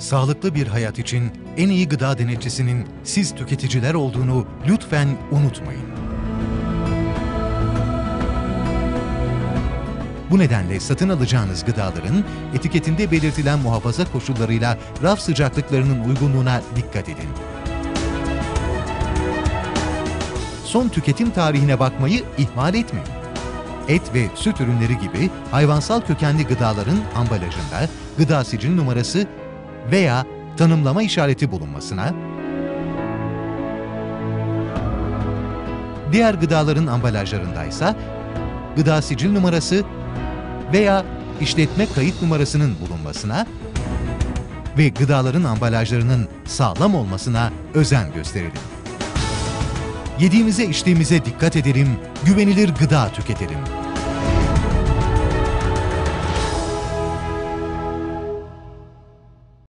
Sağlıklı bir hayat için en iyi gıda denetçisinin siz tüketiciler olduğunu lütfen unutmayın. Bu nedenle satın alacağınız gıdaların etiketinde belirtilen muhafaza koşullarıyla raf sıcaklıklarının uygunluğuna dikkat edin. Son tüketim tarihine bakmayı ihmal etmeyin. Et ve süt ürünleri gibi hayvansal kökenli gıdaların ambalajında gıda sicil numarası veya tanımlama işareti bulunmasına, diğer gıdaların ambalajlarındaysa gıda sicil numarası veya işletme kayıt numarasının bulunmasına ve gıdaların ambalajlarının sağlam olmasına özen gösterelim. Yediğimize içtiğimize dikkat edelim, güvenilir gıda tüketelim.